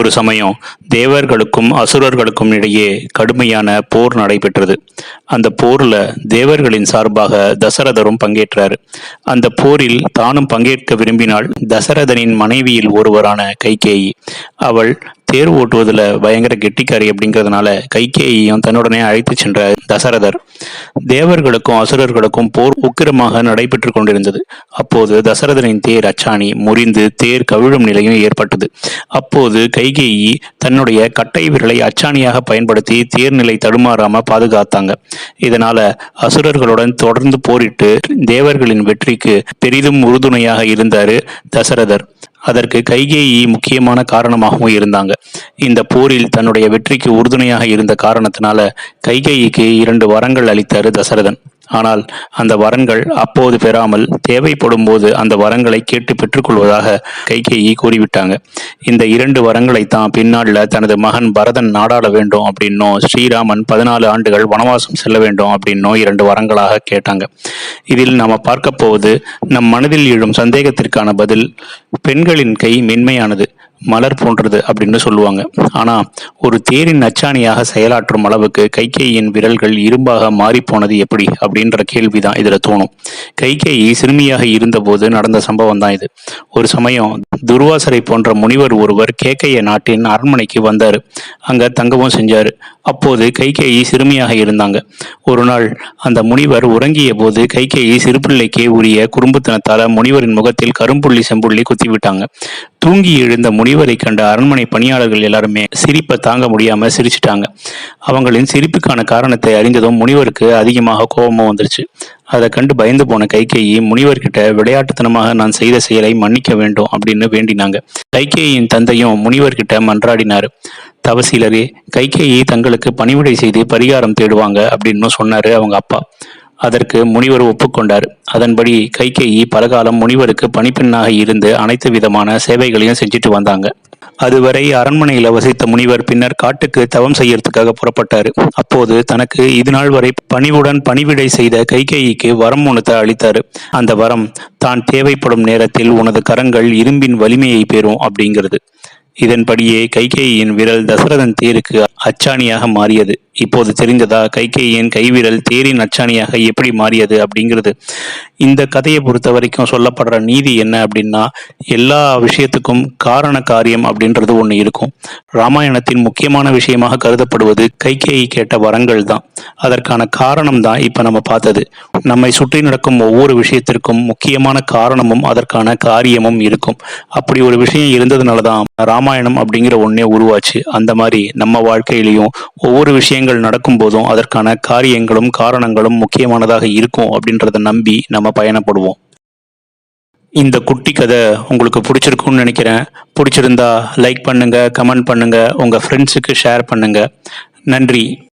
ஒரு சமயம் தேவர்களுக்கும் அசுரர்களுக்கும் இடையே கடுமையான போர் நடைபெற்றது. அந்த போர்ல தேவர்களின் சார்பாக தசரதரும் பங்கேற்றார். அந்த போரில் தானும் பங்கேற்க விரும்பினால் தசரதனின் மனைவியில் ஒருவரான கைகேயி அவள் தேர் ஓட்டுவதில் பயங்கர கெட்டிக்காரி அப்படிங்கிறதுனால கைகேயையும் தன்னுடனே அழைத்து சென்ற தசரதர் தேவர்களுக்கும் அசுரர்களுக்கும் போர் உக்கிரமாக நடைபெற்று கொண்டிருந்தது. அப்போது தசரதனின் தேர் அச்சாணி முறிந்து தேர் கவிழும் நிலையும் ஏற்பட்டது. அப்போது கைகேயி தன்னுடைய கட்டை விரலை அச்சாணியாக பயன்படுத்தி தேர்நிலை தடுமாறாம பாதுகாத்தாங்க. இதனால அசுரர்களுடன் தொடர்ந்து போரிட்டு தேவர்களின் வெற்றிக்கு பெரிதும் உறுதுணையாக இருந்தாரு தசரதர். அதற்கு கைகேயி முக்கியமான காரணமாகவும் இருந்தாங்க. இந்த போரில் தன்னுடைய வெற்றிக்கு உறுதுணையாக இருந்த காரணத்தினால கைகேயிக்கு இரண்டு வரங்கள் அளித்தார் தசரதன். ஆனால் அந்த வரன்கள் அப்போது பெறாமல் தேவைப்படும் போது அந்த வரங்களை கேட்டு பெற்றுக்கொள்வதாக கைகேயி கூறிவிட்டாங்க. இந்த இரண்டு வரங்களை தான் பின்னாளில் தனது மகன் பரதன் நாடாள வேண்டும் அப்படின்னும் ஸ்ரீராமன் பதினாலு ஆண்டுகள் வனவாசம் செல்ல வேண்டும் அப்படின்னும் இரண்டு வரங்களாக கேட்டாங்க. இதில் நாம் பார்க்க போவது நம் மனதில் எழும் சந்தேகத்திற்கான பதில் பெண்களின் கை மென்மையானது. மலர் போன்றது அப்படின்னு சொல்லுவாங்க. ஆனா ஒரு தேரின் அச்சாணியாக செயலாற்றும் அளவுக்கு கைகேயின் விரல்கள் இரும்பாக மாறி போனது எப்படி? அப்படின்ற கேள்விதான் இதுல தோணும். கைகேயி சிறுமியாக இருந்தபோது நடந்த சம்பவம் தான் இது. ஒரு சமயம் துர்வாசரை போன்ற முனிவர் ஒருவர் கேக்கைய நாட்டின் அரண்மனைக்கு வந்தார். அங்க தங்கவும் செஞ்சாரு. அப்போது கைகேயி சிறுமியாக இருந்தாங்க. ஒரு நாள் அந்த முனிவர் உறங்கிய போது கைகேயி சிறுபிள்ளைக்கே உரிய குறும்புத்தனத்தால முனிவரின் முகத்தில் கரும்புள்ளி செம்புள்ளி குத்திவிட்டாங்க. தூங்கி எழுந்த முனிவரை கண்ட அரண்மனை பணியாளர்கள் எல்லாருமே சிரிப்பை தாங்க முடியாம சிரிச்சிட்டாங்க. அவங்களின் சிரிப்புக்கான காரணத்தை அறிந்ததும் முனிவருக்கு அதிகமாக கோபமும் வந்துருச்சு. அதை கண்டு பயந்து போன கைகேயி முனிவர்கிட்ட விளையாட்டுத்தனமாக நான் செய்த செயலை மன்னிக்க வேண்டும் அப்படின்னு வேண்டினாங்க. கைகேயின் தந்தையும் முனிவர்கிட்ட மன்றாடினாரு. தவசீலரே கைகேயி தங்களுக்கு பணிவிடை செய்து பரிகாரம் தேடுவாங்க அப்படின்னு சொன்னாரு அவங்க அப்பா. அதற்கு முனிவர் ஒப்புக்கொண்டார். அதன்படி கைகேயி பலகாலம் முனிவருக்கு பணிப்பெண்ணாக இருந்து அனைத்து விதமான சேவைகளையும் செஞ்சுட்டு வந்தாங்க. அதுவரை அரண்மனையில் வசித்த முனிவர் பின்னர் காட்டுக்கு தவம் செய்யறதுக்காக புறப்பட்டார். அப்போது தனக்கு இது நாள் வரை பணிவுடன் பணிவிடை செய்த கைகேயிக்கு வரம் ஒன்று அளித்தார். அந்த வரம் தான் தேவைப்படும் நேரத்தில் உனது கரங்கள் இரும்பின் வலிமையை பெறும் அப்படிங்கிறது. இதன்படியே கைகேயின் விரல் தசரதன் தேருக்கு அச்சாணியாக மாறியது. இப்போது தெரிந்ததா? கைகேயின் கைவிரல் தேரின் அச்சாணியாக எப்படி மாறியது அப்படிங்கிறது. இந்த கதையை பொறுத்த வரைக்கும் சொல்லப்படுற நீதி என்ன அப்படின்னா எல்லா விஷயத்துக்கும் காரண காரியம் அப்படின்றது ஒன்று இருக்கும். ராமாயணத்தின் முக்கியமான விஷயமாக கருதப்படுவது கைகேயி கேட்ட வரங்கள் தான். அதற்கான காரணம் தான் இப்ப நம்ம பார்த்தது. நம்மை சுற்றி நடக்கும் ஒவ்வொரு விஷயத்திற்கும் முக்கியமான காரணமும் அதற்கான காரியமும் இருக்கும். அப்படி ஒரு விஷயம் இருந்ததுனால தான் ராமாயணம் அப்படிங்கிற ஒன்றே உருவாச்சு. அந்த மாதிரி நம்ம வாழ்க்கையிலையும் ஒவ்வொரு விஷயங்கள் நடக்கும் போதும் அதற்கான காரியங்களும் காரணங்களும் முக்கியமானதாக இருக்கும் அப்படின்றத நம்பி நம்ம பயணப்படுவோம். இந்த குட்டி கதை உங்களுக்கு பிடிச்சிருக்கும்னு நினைக்கிறேன். பிடிச்சிருந்தா லைக் பண்ணுங்க கமெண்ட் பண்ணுங்க உங்க ஃப்ரெண்ட்ஸுக்கு ஷேர் பண்ணுங்க. நன்றி.